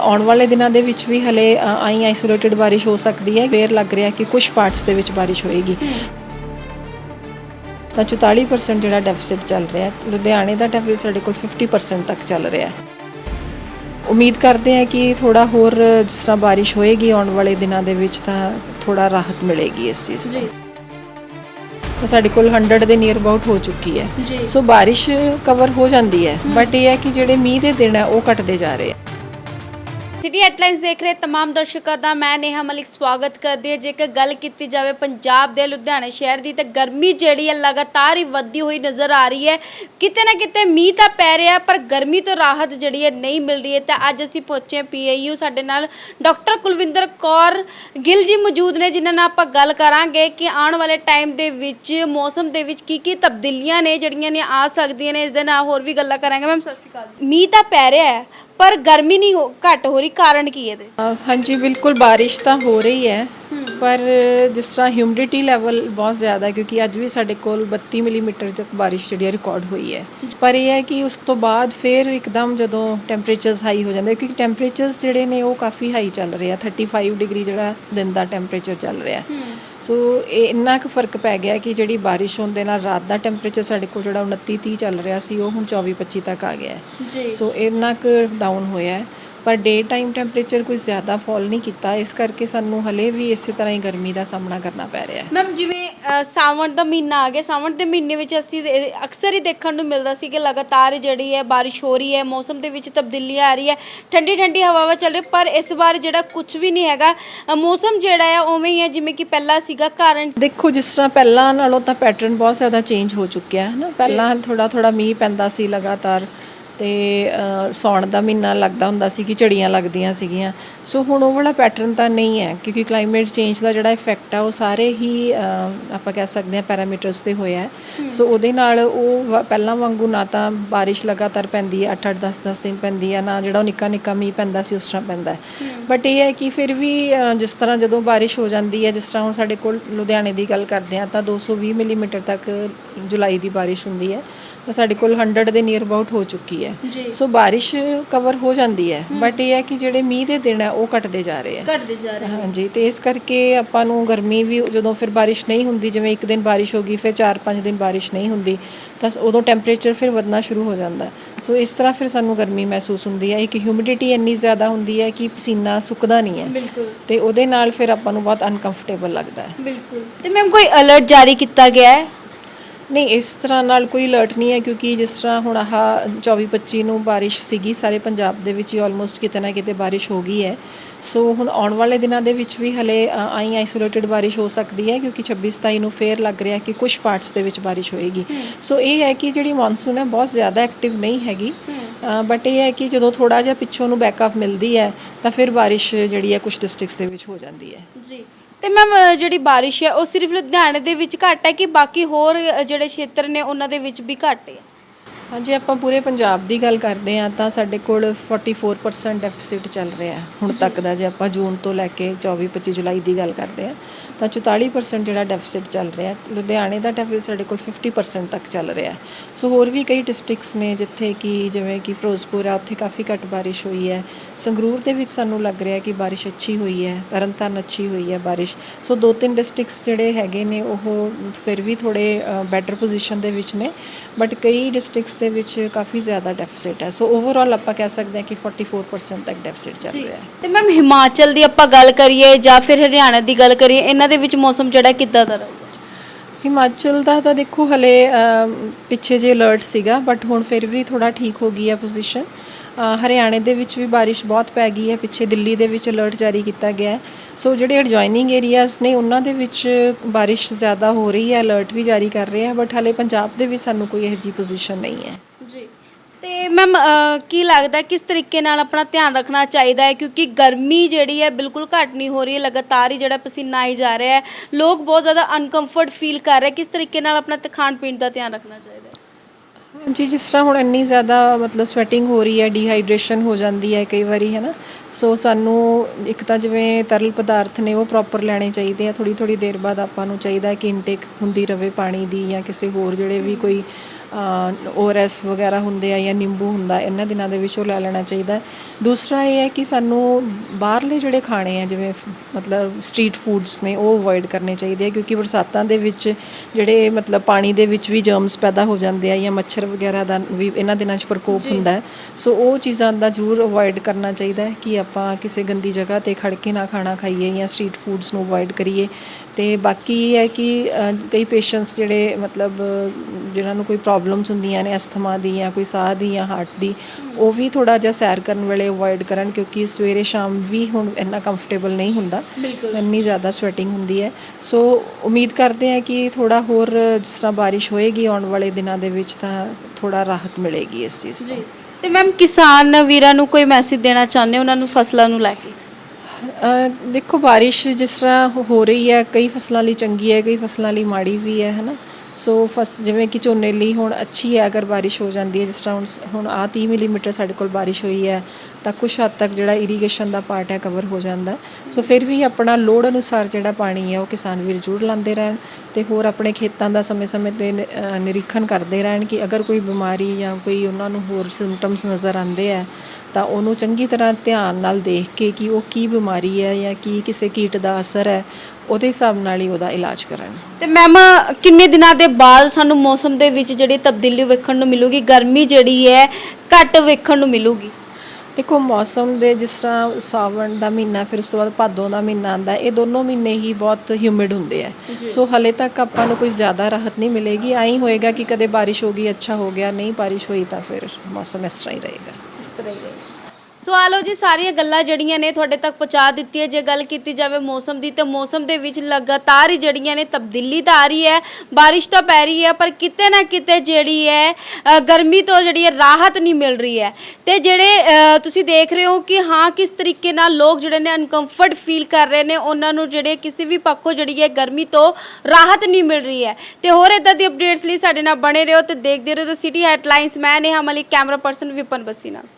ਆਉਣ ਵਾਲੇ ਦਿਨਾਂ ਦੇ ਵਿੱਚ ਵੀ ਹਲੇ ਆਈ ਆਈਸੋਲੇਟਡ ਬਾਰਿਸ਼ ਹੋ ਸਕਦੀ ਹੈ। ਫੇਰ ਲੱਗ ਰਿਹਾ ਕਿ ਕੁਝ ਪਾਰਟਸ ਦੇ ਵਿੱਚ ਬਾਰਿਸ਼ ਹੋਏਗੀ। ਤਾਂ 44% ਜਿਹੜਾ ਡੈਫਿਸਿਟ ਚੱਲ ਰਿਹਾ ਹੈ ਲੁਧਿਆਣੇ ਦਾ ਡੈਫਿਸਿਟ ਸਾਡੇ ਕੋਲ 50% ਤੱਕ ਚੱਲ ਰਿਹਾ ਹੈ। ਉਮੀਦ ਕਰਦੇ ਹਾਂ ਕਿ ਥੋੜਾ ਹੋਰ ਜਿਸ ਤਰ੍ਹਾਂ ਬਾਰਿਸ਼ ਹੋਏਗੀ ਆਉਣ ਵਾਲੇ ਦਿਨਾਂ ਦੇ ਵਿੱਚ ਤਾਂ ਥੋੜਾ ਰਾਹਤ ਮਿਲੇਗੀ ਇਸ ਚੀਜ਼ ਤੋਂ। ਸਾਡੇ ਕੋਲ 100 ਦੇ ਨੀਅਰ ਅਬਾਊਟ ਹੋ ਚੁੱਕੀ ਹੈ। ਸੋ ਬਾਰਿਸ਼ ਕਵਰ ਹੋ ਜਾਂਦੀ ਹੈ। ਬਟ ਇਹ ਹੈ ਕਿ ਜਿਹੜੇ ਮੀਂਹ ਦੇ ਦਿਨ ਹੈ ਉਹ ਘਟਦੇ ਜਾ ਰਹੇ ਆ ਸਿਟੀ ਹੈਡਲਾਈਨਸ ਦੇਖ ਰਹੇ तमाम ਦਰਸ਼ਕਾਂ ਦਾ ਮੈਂ ਨੇਹਾ ਮਲਿਕ ਸਵਾਗਤ ਕਰਦੀ ਹਾਂ ਜੇਕਰ ਗੱਲ ਕੀਤੀ ਜਾਵੇ ਪੰਜਾਬ ਦੇ ਲੁਧਿਆਣਾ ਸ਼ਹਿਰ ਦੀ ਤਾਂ ਗਰਮੀ ਜਿਹੜੀ ਹੈ ਲਗਾਤਾਰ ਹੀ ਵੱਧਦੀ ਹੋਈ ਨਜ਼ਰ ਆ ਰਹੀ ਹੈ ਕਿਤੇ ਨਾ ਕਿਤੇ ਮੀਂਹ ਤਾਂ ਪੈ ਰਿਹਾ ਹੈ, ਪਰ ਗਰਮੀ ਤੋਂ ਰਾਹਤ ਜਿਹੜੀ ਹੈ ਨਹੀਂ ਮਿਲ ਰਹੀ ਹੈ ਤਾਂ ਅੱਜ ਅਸੀਂ ਪਹੁੰਚੇ ਪੀਏਯੂ ਸਾਡੇ ਨਾਲ ਡਾਕਟਰ ਕੁਲਵਿੰਦਰ ਕੌਰ ਗਿੱਲ ਜੀ ਮੌਜੂਦ ਨੇ ਜਿਨ੍ਹਾਂ ਨਾਲ ਆਪਾਂ ਗੱਲ ਕਰਾਂਗੇ ਕਿ ਆਉਣ ਵਾਲੇ ਟਾਈਮ ਦੇ ਵਿੱਚ ਮੌਸਮ ਦੇ ਵਿੱਚ ਕੀ ਕੀ ਤਬਦੀਲੀਆਂ ਨੇ ਜਿਹੜੀਆਂ ਨੇ ਆ ਸਕਦੀਆਂ ਨੇ ਇਸ ਦੇ ਨਾਲ ਹੋਰ ਵੀ ਗੱਲਾਂ ਕਰਾਂਗੇ ਮੈਮ ਸਤਿ ਸ਼੍ਰੀ ਅਕਾਲ ਜੀ ਮੀਂਹ ਤਾਂ ਪੈ ਰਿਹਾ ਹੈ ਪਰ ਗਰਮੀ ਨਹੀਂ ਹੋ- ਘੱਟ ਹੋ ਰਹੀ ਕਾਰਨ ਕੀ ਹੈ ਇਹਦੇ? ਅ, ਹਾਂਜੀ ਬਿਲਕੁਲ ਬਾਰਿਸ਼ ਤਾਂ ਹੋ ਰਹੀ ਹੈ ਪਰ ਜਿਸ ਤਰ੍ਹਾਂ ਹਿਊਮਿਡਿਟੀ ਲੈਵਲ ਬਹੁਤ ਜ਼ਿਆਦਾ ਹੈ ਕਿਉਂਕਿ ਅੱਜ ਵੀ ਸਾਡੇ ਕੋਲ 32 ਮਿਲੀਮੀਟਰ ਤੱਕ ਬਾਰਿਸ਼ ਜਿਹੜੀ ਰਿਕਾਰਡ ਹੋਈ ਹੈ। ਪਰ ਇਹ ਹੈ ਕਿ ਉਸ ਤੋਂ ਬਾਅਦ ਫਿਰ ਇੱਕਦਮ ਜਦੋਂ ਟੈਂਪਰੇਚਰਸ ਹਾਈ ਹੋ ਜਾਂਦੇ ਕਿਉਂਕਿ ਟੈਂਪਰੇਚਰਸ ਜਿਹੜੇ ਨੇ ਉਹ ਕਾਫੀ ਹਾਈ ਚੱਲ ਰਹੇ ਆ 35 ਡਿਗਰੀ ਜਿਹੜਾ ਦਿਨ ਦਾ ਟੈਂਪਰੇਚਰ ਚੱਲ ਰਿਹਾ ਸੋ ਇਹ ਇੰਨਾ ਕੁ ਫ਼ਰਕ ਪੈ ਗਿਆ ਕਿ ਜਿਹੜੀ ਬਾਰਿਸ਼ ਹੋਣ ਦੇ ਨਾਲ ਰਾਤ ਦਾ ਟੈਂਪਰੇਚਰ ਸਾਡੇ ਕੋਲ ਜਿਹੜਾ 29 30 ਚੱਲ ਰਿਹਾ ਸੀ ਉਹ ਹੁਣ 24 25 ਤੱਕ ਆ ਗਿਆ ਹੈ। ਜੀ। ਸੋ ਇੰਨਾ ਕੁ ਡਾਊਨ ਹੋਇਆ ਹੈ। ਪਰ ਡੇ ਟਾਈਮ ਟੈਂਪਰੇਚਰ ਕੋਈ ਜ਼ਿਆਦਾ ਫਾਲ ਨਹੀਂ ਕੀਤਾ। ਇਸ ਕਰਕੇ ਸਾਨੂੰ ਹਲੇ ਵੀ ਇਸੇ ਤਰ੍ਹਾਂ ਹੀ ਗਰਮੀ ਦਾ ਸਾਹਮਣਾ ਕਰਨਾ ਪੈ ਰਿਹਾ ਹੈ। ਮੈਮ ਜਿਵੇਂ ਅ, ਸਾਵਣ ਦਾ ਮਹੀਨਾ ਆ ਗਿਆ ਸਾਵਣ ਦੇ ਮਹੀਨੇ ਵਿੱਚ ਅਸੀਂ ਦੇ- ਅਕਸਰ ਹੀ ਦੇਖਣ ਨੂੰ ਮਿਲਦਾ ਸੀ ਕਿ ਲਗਾਤਾਰ ਜਿਹੜੀ ਹੈ ਬਾਰਿਸ਼ ਹੋ ਰਹੀ ਹੈ ਮੌਸਮ ਦੇ ਵਿੱਚ ਤਬਦੀਲੀ ਆ ਰਹੀ ਹੈ ਠੰਡੀ ਠੰਡੀ ਹਵਾਵਾਂ ਚੱਲ ਰਹੀ ਪਰ ਇਸ ਵਾਰ ਜਿਹੜਾ ਕੁਝ ਵੀ ਨਹੀਂ ਹੈਗਾ ਅ, ਮੌਸਮ ਜਿਹੜਾ ਹੈ ਉਵੇਂ ਹੀ ਹੈ ਜਿਵੇਂ ਕਿ ਪਹਿਲਾਂ ਸੀਗਾ ਕਾਰਨ ਦੇਖੋ ਜਿਸ ਤਰ੍ਹਾਂ ਪਹਿਲਾਂ ਨਾਲੋਂ ਤਾਂ ਪੈਟਰਨ ਬਹੁਤ ਜ਼ਿਆਦਾ ਚੇਂਜ ਹੋ ਚੁੱਕਿਆ ਹੈ ਨਾ। ਪਹਿਲਾਂ ਥੋੜਾ ਥੋੜਾ ਮੀਂਹ ਪੈਂਦਾ ਸੀ ਲਗਾਤਾਰ। ਤੇ ਅ, ਸਾਉਣ ਦਾ ਮਹੀਨਾ ਲੱਗਦਾ ਹੁੰਦਾ ਸੀ ਕਿ ਝੜੀਆਂ ਲੱਗਦੀਆਂ ਸੀਗੀਆਂ। ਸੋ ਹੁਣ ਉਹ ਵਾਲਾ ਪੈਟਰਨ ਤਾਂ ਨਹੀਂ ਹੈ ਕਿਉਂਕਿ ਕਲਾਈਮੇਟ ਚੇਂਜ ਦਾ ਜਿਹੜਾ ਇਫੈਕਟ ਆ ਉਹ ਸਾਰੇ ਹੀ ਆਪਾਂ ਕਹਿ ਸਕਦੇ ਹਾਂ ਪੈਰਾਮੀਟਰਸ ਤੇ ਹੋਇਆ ਹੈ। ਸੋ ਉਹਦੇ ਨਾਲ ਉਹ ਪਹਿਲਾਂ ਵਾਂਗੂ ਨਾ ਤਾਂ ਬਾਰਿਸ਼ ਲਗਾਤਾਰ ਪੈਂਦੀ ਹੈ 8-8 10-10 ਦਿਨ ਪੈਂਦੀ ਹੈ ਨਾ ਜਿਹੜਾ ਉਹ ਨਿੱਕਾ ਨਿੱਕਾ ਮੀਂਹ ਪੈਂਦਾ ਸੀ ਉਸ ਤਰ੍ਹਾਂ ਪੈਂਦਾ ਹੈ। ਬਟ ਇਹ ਹੈ ਕਿ ਫਿਰ ਵੀ ਜਿਸ ਤਰ੍ਹਾਂ ਜਦੋਂ ਬਾਰਿਸ਼ ਹੋ ਜਾਂਦੀ ਹੈ ਜਿਸ ਤਰ੍ਹਾਂ ਹੁਣ ਸਾਡੇ ਕੋਲ ਲੁਧਿਆਣੇ ਦੀ ਗੱਲ ਕਰਦੇ ਹਾਂ ਤਾਂ 220 ਮਿਲੀਮੀਟਰ ਤੱਕ ਜੁਲਾਈ ਦੀ ਬਾਰਿਸ਼ ਹੁੰਦੀ ਹੈ। ਸਾਡੇ ਕੋਲ 100 ਦੇ ਨੀਅਰ ਅਬਾਊਟ ਹੋ ਚੁੱਕੀ ਹੈ। ਸੋ ਬਾਰਿਸ਼ ਕਵਰ ਹੋ ਜਾਂਦੀ ਹੈ ਬਟ ਇਹ ਹੈ ਕਿ ਜਿਹੜੇ ਮੀਂਹ ਦੇ ਦਿਨ ਹੈ ਉਹ ਘਟਦੇ ਜਾ ਰਹੇ ਆ ਘਟਦੇ ਜਾ ਰਹੇ ਹਾਂਜੀ ਤੇ ਇਸ ਕਰਕੇ ਆਪਾਂ ਨੂੰ ਗਰਮੀ ਵੀ ਜਦੋਂ ਫਿਰ ਬਾਰਿਸ਼ ਨਹੀਂ ਹੁੰਦੀ ਜਿਵੇਂ ਇੱਕ ਦਿਨ ਬਾਰਿਸ਼ ਹੋ ਗਈ ਫਿਰ 4-5 ਦਿਨ ਬਾਰਿਸ਼ ਨਹੀਂ ਹੁੰਦੀ ਤਾਂ ਉਦੋਂ ਟੈਂਪਰੇਚਰ ਫਿਰ ਵਧਣਾ ਸ਼ੁਰੂ ਹੋ ਜਾਂਦਾ ਹੈ। ਸੋ ਇਸ ਤਰ੍ਹਾਂ ਫਿਰ ਸਾਨੂੰ ਗਰਮੀ ਮਹਿਸੂਸ ਹੁੰਦੀ ਹੈ। ਇੱਕ ਹਿਊਮਿਡਿਟੀ ਇੰਨੀ ਜ਼ਿਆਦਾ ਹੁੰਦੀ ਹੈ ਕਿ ਪਸੀਨਾ ਸੁੱਕਦਾ ਨਹੀਂ ਹੈ। ਬਿਲਕੁਲ। ਤੇ ਉਹਦੇ ਨਾਲ ਫਿਰ ਆਪਾਂ ਨੂੰ ਬਹੁਤ ਅਨਕੰਫਰਟੇਬਲ ਲੱਗਦਾ ਹੈ। ਬਿਲਕੁਲ। ਤੇ ਮੈਮ ਕੋਈ ਅਲਰਟ ਜਾਰੀ ਕੀਤਾ ਗਿਆ ਹੈ? ਨਹੀਂ ਇਸ ਤਰ੍ਹਾਂ ਨਾਲ ਕੋਈ ਅਲਰਟ ਨਹੀਂ ਹੈ ਕਿਉਂਕਿ ਜਿਸ ਤਰ੍ਹਾਂ ਹੁਣ ਆਹ 24 25 ਨੂੰ ਬਾਰਿਸ਼ ਸੀਗੀ ਸਾਰੇ ਪੰਜਾਬ ਦੇ ਵਿੱਚ ਹੀ ਆਲਮੋਸਟ ਕਿਤੇ ਨਾ ਕਿਤੇ ਬਾਰਿਸ਼ ਹੋ ਗਈ ਹੈ। ਸੋ ਹੁਣ ਆਉਣ ਵਾਲੇ ਦਿਨਾਂ ਦੇ ਵਿੱਚ ਵੀ ਹਲੇ ਆਈ ਆਈਸੋਲੇਟਡ ਬਾਰਿਸ਼ ਹੋ ਸਕਦੀ ਹੈ ਕਿਉਂਕਿ 26 27 ਨੂੰ ਫੇਰ ਲੱਗ ਰਿਹਾ ਕਿ ਕੁਝ ਪਾਰਟਸ ਦੇ ਵਿੱਚ ਬਾਰਿਸ਼ ਹੋਏਗੀ। ਸੋ ਇਹ ਹੈ ਕਿ ਜਿਹੜੀ ਮੌਨਸੂਨ ਹੈ ਬਹੁਤ ਜ਼ਿਆਦਾ ਐਕਟਿਵ ਨਹੀਂ ਹੈਗੀ। ਬਟ ਇਹ ਹੈ ਕਿ ਜਦੋਂ ਥੋੜਾ ਜਿਹਾ ਪਿੱਛੋਂ ਨੂੰ ਬੈਕਅਪ ਮਿਲਦੀ ਹੈ ਤਾਂ ਫਿਰ ਬਾਰਿਸ਼ ਜਿਹੜੀ ਹੈ ਕੁਝ ਡਿਸਟ੍ਰਿਕਟਸ ਦੇ ਵਿੱਚ ਹੋ ਜਾਂਦੀ ਹੈ। ਜੀ। ਤੇ ਮੈਮ ਜਿਹੜੀ ਬਾਰਿਸ਼ ਹੈ ਉਹ ਸਿਰਫ ਲੁਧਿਆਣੇ ਦੇ ਵਿੱਚ ਘੱਟ ਹੈ ਕਿ ਬਾਕੀ ਹੋਰ ਅ, ਜਿਹੜੇ ਖੇਤਰ ਨੇ ਉਹਨਾਂ ਦੇ ਵਿੱਚ ਵੀ ਘੱਟ ਹੈ? ਹਾਂਜੀ ਆਪਾਂ ਪੂਰੇ ਪੰਜਾਬ ਦੀ ਗੱਲ ਕਰਦੇ ਹਾਂ ਤਾਂ ਸਾਡੇ ਕੋਲ 44% ਡੈਫਿਸਿਟ ਚੱਲ ਰਿਹਾ ਹੈ। ਹੁਣ ਤੱਕ ਦਾ ਜੇ ਆਪਾਂ ਜੂਨ ਤੋਂ ਲੈ ਕੇ 24 25 ਜੁਲਾਈ ਦੀ ਗੱਲ ਕਰਦੇ ਹਾਂ ਤਾਂ 44% ਜਿਹੜਾ ਡੈਫਿਸਿਟ ਚੱਲ ਰਿਹਾ ਲੁਧਿਆਣੇ ਦਾ ਡੈਫਿਸਿਟ ਸਾਡੇ ਕੋਲ 50% ਤੱਕ ਚੱਲ ਰਿਹਾ ਸੋ ਹੋਰ ਵੀ ਕਈ ਡਿਸਟ੍ਰਿਕਟਸ ਨੇ ਜਿੱਥੇ ਕਿ ਜਿਵੇਂ ਕਿ ਫਿਰੋਜ਼ਪੁਰ ਆ ਉੱਥੇ ਕਾਫੀ ਘੱਟ ਬਾਰਿਸ਼ ਹੋਈ ਹੈ। ਸੰਗਰੂਰ ਦੇ ਵਿੱਚ ਸਾਨੂੰ ਲੱਗ ਰਿਹਾ ਕਿ ਬਾਰਿਸ਼ ਅੱਛੀ ਹੋਈ ਹੈ ਤਰਨਤਾਰਨ ਅੱਛੀ ਹੋਈ ਹੈ ਬਾਰਿਸ਼। ਸੋ ਦੋ ਤਿੰਨ ਡਿਸਟ੍ਰਿਕਟਸ ਜਿਹੜੇ ਹੈਗੇ ਨੇ ਉਹ ਫਿਰ ਵੀ ਥੋੜੇ ਬੈਟਰ ਪੋਜੀਸ਼ਨ ਦੇ ਵਿੱਚ ਨੇ। ਬਟ ਕਈ ਡਿਸਟ੍ਰਿਕਟਸ ਦੇ ਵਿੱਚ ਕਾਫੀ ਜ਼ਿਆਦਾ ਡੈਫਿਸਿਟ ਹੈ। ਸੋ ਓਵਰਆਲ ਆਪਾਂ ਕਹਿ ਸਕਦੇ ਹਾਂ ਕਿ 44% ਤੱਕ ਡੈਫਿਸਿਟ ਚੱਲ ਰਿਹਾ ਹੈ। ਤੇ ਮੈਮ ਹਿਮਾਚਲ ਦੀ ਆਪਾਂ ਗੱਲ ਕਰੀਏ ਜਾਂ ਫਿਰ ਹਰਿਆਣਾ ਦੀ ਗੱਲ ਕਰੀਏ ਇਹਨਾਂ ਦੇ ਵਿੱਚ ਮੌਸਮ ਜਿਹੜਾ ਕਿੱਦਾਂ ਦਾ ਰਹੂਗਾ? ਹਿਮਾਚਲ ਦਾ ਤਾਂ ਦੇਖੋ ਹਲੇ ਪਿੱਛੇ ਜੇ ਅਲਰਟ ਸੀਗਾ ਬਟ ਹੁਣ ਫਿਰ ਵੀ ਥੋੜਾ ਠੀਕ ਹੋ ਗਈ ਹੈ ਪੋਜੀਸ਼ਨ ਹਰਿਆਣੇ ਦੇ ਵਿੱਚ ਵੀ ਬਾਰਿਸ਼ ਬਹੁਤ ਪੈ ਗਈ ਹੈ। ਪਿੱਛੇ ਦਿੱਲੀ ਦੇ ਵਿੱਚ ਅਲਰਟ ਜਾਰੀ ਕੀਤਾ ਗਿਆ ਹੈ। ਸੋ ਜਿਹੜੇ ਐਡਜੋਇਨਿੰਗ ਏਰੀਆਜ਼ ਨੇ, ਉਹਨਾਂ ਦੇ ਵਿੱਚ ਬਾਰਿਸ਼ ਜ਼ਿਆਦਾ ਹੋ ਰਹੀ ਹੈ। ਅਲਰਟ ਵੀ ਜਾਰੀ ਕਰ ਰਹੇ ਆ ਬਟ ਹਲੇ ਪੰਜਾਬ ਦੇ ਵਿੱਚ ਸਾਨੂੰ ਕੋਈ ਇਹੋ ਜਿਹੀ ਪੋਜੀਸ਼ਨ ਨਹੀਂ ਹੈ। ਜੀ। ਤੇ ਮੈਮ ਕੀ ਲੱਗਦਾ ਕਿਸ ਤਰੀਕੇ ਨਾਲ ਆਪਣਾ ਧਿਆਨ ਰੱਖਣਾ ਚਾਹੀਦਾ ਹੈ? ਕਿਉਂਕਿ ਗਰਮੀ ਜਿਹੜੀ ਹੈ ਬਿਲਕੁਲ ਘੱਟ ਨਹੀਂ ਹੋ ਰਹੀ ਹੈ। ਲਗਾਤਾਰ ਹੀ ਜਿਹੜਾ ਪਸੀਨਾ ਆਈ ਜਾ ਰਿਹਾ ਹੈ। ਲੋਕ ਬਹੁਤ ਜ਼ਿਆਦਾ ਅਨਕੰਫਰਟ ਫੀਲ ਕਰ ਰਹੇ ਕਿਸ ਤਰੀਕੇ ਨਾਲ ਆਪਣਾ ਖਾਣ ਪੀਣ ਦਾ ਧਿਆਨ ਰੱਖਣਾ ਚਾਹੀਦਾ ਜੀ ਜਿਸ ਤਰ੍ਹਾਂ ਹੁਣ ਇੰਨੀ ਜ਼ਿਆਦਾ ਮਤਲਬ ਸਵੈਟਿੰਗ ਹੋ ਰਹੀ ਹੈ ਡੀਹਾਈਡਰੇਸ਼ਨ ਹੋ ਜਾਂਦੀ ਹੈ ਕਈ ਵਾਰੀ, ਹੈ ਨਾ? ਸੋ ਸਾਨੂੰ ਇੱਕ ਤਾਂ ਜਿਵੇਂ ਤਰਲ ਪਦਾਰਥ ਨੇ ਉਹ ਪ੍ਰੋਪਰ ਲੈਣੇ ਚਾਹੀਦੇ ਆ ਥੋੜੀ ਥੋੜੀ ਦੇਰ ਬਾਅਦ ਆਪਾਂ ਨੂੰ ਚਾਹੀਦਾ ਕਿ ਇਨਟੇਕ ਹੁੰਦੀ ਰਵੇ ਪਾਣੀ ਦੀ ਜਾਂ ਕਿਸੇ ਹੋਰ ਜਿਹੜੇ ਵੀ ਕੋਈ ਓਰੈਸ ਵਗੈਰਾ ਹੁੰਦੇ ਆ ਜਾਂ ਨਿੰਬੂ ਹੁੰਦਾ ਇਹਨਾਂ ਦਿਨਾਂ ਦੇ ਵਿੱਚ ਉਹ ਲੈ ਲੈਣਾ ਚਾਹੀਦਾ। ਦੂਸਰਾ ਇਹ ਹੈ ਕਿ ਸਾਨੂੰ ਬਾਹਰਲੇ ਜਿਹੜੇ ਖਾਣੇ ਆ ਜਿਵੇਂ ਮਤਲਬ ਸਟਰੀਟ ਫੂਡਸ ਨੇ ਉਹ ਅਵੋਇਡ ਕਰਨੇ ਚਾਹੀਦੇ ਆ ਕਿਉਂਕਿ ਬਰਸਾਤਾਂ ਦੇ ਵਿੱਚ ਜਿਹੜੇ ਮਤਲਬ ਪਾਣੀ ਦੇ ਵਿੱਚ ਵੀ ਜਰਮਸ ਪੈਦਾ ਹੋ ਜਾਂਦੇ ਆ ਜਾਂ ਮੱਛਰ ਵਗੈਰਾ ਦਾ ਵੀ ਇਹਨਾਂ ਦਿਨਾਂ 'ਚ ਪ੍ਰਕੋਪ ਹੁੰਦਾ ਹੈ। ਸੋ ਉਹ ਚੀਜ਼ਾਂ ਦਾ ਜ਼ਰੂਰ ਅਵੋਇਡ ਕਰਨਾ ਚਾਹੀਦਾ ਹੈ ਕਿ ਆਪਾਂ ਕਿਸੇ ਗੰਦੀ ਜਗ੍ਹਾ ਤੇ ਖੜ ਕੇ ਨਾ ਖਾਣਾ ਖਾਈਏ ਜਾਂ ਸਟਰੀਟ ਫੂਡਸ ਨੂੰ ਅਵੋਇਡ ਕਰੀਏ। ਤੇ ਬਾਕੀ ਇਹ ਹੈ ਕਿ ਕਈ ਪੇਸ਼ੈਂਟਸ ਜਿਹੜੇ ਮਤਲਬ ਜਿਨ੍ਹਾਂ ਨੂੰ ਕੋਈ ਪ੍ਰੋਬਲਮਸ ਹੁੰਦੀਆਂ ਨੇ ਅਸਥਮਾ ਦੀ ਜਾਂ ਕੋਈ ਸਾਹ ਦੀ ਜਾਂ ਹਾਰਟ ਦੀ ਉਹ ਵੀ ਥੋੜਾ ਜਿਹਾ ਸੈਰ ਕਰਨ ਵੇਲੇ ਅਵੋਇਡ ਕਰਨ ਕਿਉਂਕਿ ਸਵੇਰੇ ਸ਼ਾਮ ਵੀ ਹੁਣ ਇੰਨਾ ਕੰਫਰਟੇਬਲ ਨਹੀਂ ਹੁੰਦਾ। ਇੰਨੀ ਜ਼ਿਆਦਾ ਸਵੈਟਿੰਗ ਹੁੰਦੀ ਹੈ। ਸੋ ਉਮੀਦ ਕਰਦੇ ਹਾਂ ਕਿ ਥੋੜਾ ਹੋਰ ਜਿਸ ਤਰ੍ਹਾਂ ਬਾਰਿਸ਼ ਹੋਏਗੀ ਆਉਣ ਵਾਲੇ ਦਿਨਾਂ ਦੇ ਵਿੱਚ ਤਾਂ ਥੋੜਾ ਰਾਹਤ ਮਿਲੇਗੀ ਇਸ ਚੀਜ਼ ਤੋਂ। ਤੇ ਮੈਮ ਕਿਸਾਨ ਵੀਰਾਂ ਨੂੰ ਕੋਈ ਮੈਸੇਜ ਦੇਣਾ ਚਾਹੁੰਦੇ ਉਹਨਾਂ ਨੂੰ ਫਸਲਾਂ ਨੂੰ ਲੈ ਕੇ। ਦੇਖੋ ਬਾਰਿਸ਼ ਜਿਸ ਤਰ੍ਹਾਂ ਹੋ ਰਹੀ ਹੈ ਕਈ ਫਸਲਾਂ ਲਈ ਚੰਗੀ ਹੈ ਕਈ ਫਸਲਾਂ ਲਈ ਮਾੜੀ ਵੀ ਹੈ ਹਨਾ? ਸੋ ਫਸ ਜਿਵੇਂ ਕਿ ਝੋਨੇ ਲਈ ਹੁਣ ਅੱਛੀ ਹੈ ਅਗਰ ਬਾਰਿਸ਼ ਹੋ ਜਾਂਦੀ ਹੈ, ਜਿਸ ਤਰ੍ਹਾਂ ਹੁਣ ਹੁਣ ਆ 30 ਮਿਲੀਮੀਟਰ ਸਾਡੇ ਕੋਲ ਬਾਰਿਸ਼ ਹੋਈ ਹੈ, ਤਾਂ ਕੁਝ ਹੱਦ ਤੱਕ ਜਿਹੜਾ ਇਰੀਗੇਸ਼ਨ ਦਾ ਪਾਰਟ ਹੈ ਕਵਰ ਹੋ ਜਾਂਦਾ। ਸੋ ਫਿਰ ਵੀ ਆਪਣਾ ਲੋੜ ਅਨੁਸਾਰ ਜਿਹੜਾ ਪਾਣੀ ਹੈ, ਉਹ ਕਿਸਾਨ ਵੀਰ ਜ਼ਰੂਰ ਲਾਉਂਦੇ ਰਹਿਣ ਤੇ ਹੋਰ ਆਪਣੇ ਖੇਤਾਂ ਦਾ ਸਮੇਂ-ਸਮੇਂ ਤੇ ਨ- ਨਿਰੀਖਣ ਕਰਦੇ ਰਹਿਣ ਕਿ ਅਗਰ ਕੋਈ ਬਿਮਾਰੀ ਜਾਂ ਕੋਈ ਉਹਨਾਂ ਨੂੰ ਹੋਰ ਸਿੰਪਟਮਸ ਨਜ਼ਰ ਆਉਂਦੇ ਆ ਤਾਂ ਉਹਨੂੰ ਚੰਗੀ ਤਰ੍ਹਾਂ ਧਿਆਨ ਨਾਲ ਦੇਖ ਕੇ ਕਿ ਉਹ ਕੀ ਬਿਮਾਰੀ ਹੈ ਜਾਂ ਕੀ ਕਿਸੇ ਕੀਟ ਦਾ ਅਸਰ ਹੈ ਉਹਦੇ ਹਿਸਾਬ ਨਾਲ ਹੀ ਉਹਦਾ ਇਲਾਜ ਕਰਨ ਤੇ ਮੈਮ ਕਿੰਨੇ ਦਿਨਾਂ ਦੇ ਬਾਅਦ ਸਾਨੂੰ ਮੌਸਮ ਦੇ ਵਿੱਚ ਜਿਹੜੀ ਤਬਦੀਲੀ ਵੇਖਣ ਨੂੰ ਮਿਲੂਗੀ ਗਰਮੀ ਜਿਹੜੀ ਹੈ ਘੱਟ ਵੇਖਣ ਨੂੰ ਮਿਲੂਗੀ? ਦੇਖੋ ਮੌਸਮ ਦੇ ਜਿਸ ਤਰ੍ਹਾਂ ਸਾਵਣ ਦਾ ਮਹੀਨਾ ਫਿਰ ਉਸ ਤੋਂ ਬਾਅਦ ਭਾਦੋਂ ਦਾ ਮਹੀਨਾ ਆਂਦਾ ਇਹ ਦੋਨੋਂ ਮਹੀਨੇ ਹੀ ਬਹੁਤ ਹਿਊਮਿਡ ਹੁੰਦੇ ਆ। ਸੋ ਹਲੇ ਤੱਕ ਆਪਾਂ ਨੂੰ ਕੋਈ ਜ਼ਿਆਦਾ ਰਾਹਤ ਨਹੀਂ ਮਿਲੇਗੀ। ਆਈ ਹੋਏਗਾ ਕਿ ਕਦੇ ਬਾਰਿਸ਼ ਹੋ ਗਈ ਅੱਛਾ ਹੋ ਗਿਆ ਨਹੀਂ ਬਾਰਿਸ਼ ਹੋਈ ਤਾਂ ਫਿਰ ਮੌਸਮ ਇਸ ਤਰ੍ਹਾਂ ਹੀ ਰਹੇਗਾ। ਇਸ ਤਰ੍ਹਾਂ ਹੀ ਸੋ ਆ ਲਓ ਜੀ ਸਾਰੀਆਂ ਗੱਲਾਂ ਜਿਹੜੀਆਂ ਨੇ ਤੁਹਾਡੇ ਤੱਕ ਪਹੁੰਚਾ ਦਿੱਤੀ ਹੈ ਜੇ ਗੱਲ ਕੀਤੀ ਜਾਵੇ ਮੌਸਮ ਦੀ ਤਾਂ ਮੌਸਮ ਦੇ ਵਿੱਚ ਲਗਾਤਾਰ ਹੀ ਜਿਹੜੀਆਂ ਨੇ ਤਬਦੀਲੀ ਤਾਂ ਆ ਰਹੀ ਹੈ ਬਾਰਿਸ਼ ਤਾਂ ਪੈ ਰਹੀ ਹੈ ਪਰ ਕਿਤੇ ਨਾ ਕਿਤੇ ਜਿਹੜੀ ਹੈ ਅ, ਗਰਮੀ ਤੋਂ ਜਿਹੜੀ ਹੈ ਰਾਹਤ ਨਹੀਂ ਮਿਲ ਰਹੀ ਹੈ। ਤੇ ਜਿਹੜੇ ਅ, ਤੁਸੀਂ ਦੇਖ ਰਹੇ ਹੋ ਕਿ ਹਾਂ ਕਿਸ ਤਰੀਕੇ ਨਾਲ ਲੋਕ ਜਿਹੜੇ ਨੇ ਅਨਕੰਫਰਟ ਫੀਲ ਕਰ ਰਹੇ ਨੇ ਉਹਨਾਂ ਨੂੰ ਜਿਹੜੇ ਕਿਸੇ ਵੀ ਪੱਖੋਂ ਜਿਹੜੀ ਹੈ ਗਰਮੀ ਤੋਂ ਰਾਹਤ ਨਹੀਂ ਮਿਲ ਰਹੀ ਹੈ। ਤੇ ਹੋਰ ਇਦਾਂ ਦੀ ਅਪਡੇਟਸ ਲਈ ਸਾਡੇ ਨਾਲ ਬਣੇ ਰਹੋ ਤੇ ਦੇਖਦੇ ਰਹੋ ਸਿਟੀ ਹੈਡਲਾਈਨਸ ਮੈਂ ਨੇਹਾ ਮਲਿਕ ਕੈਮਰਾ ਪਰਸਨ ਵਿਪਨ ਬੱਸੀ ਨਾਲ।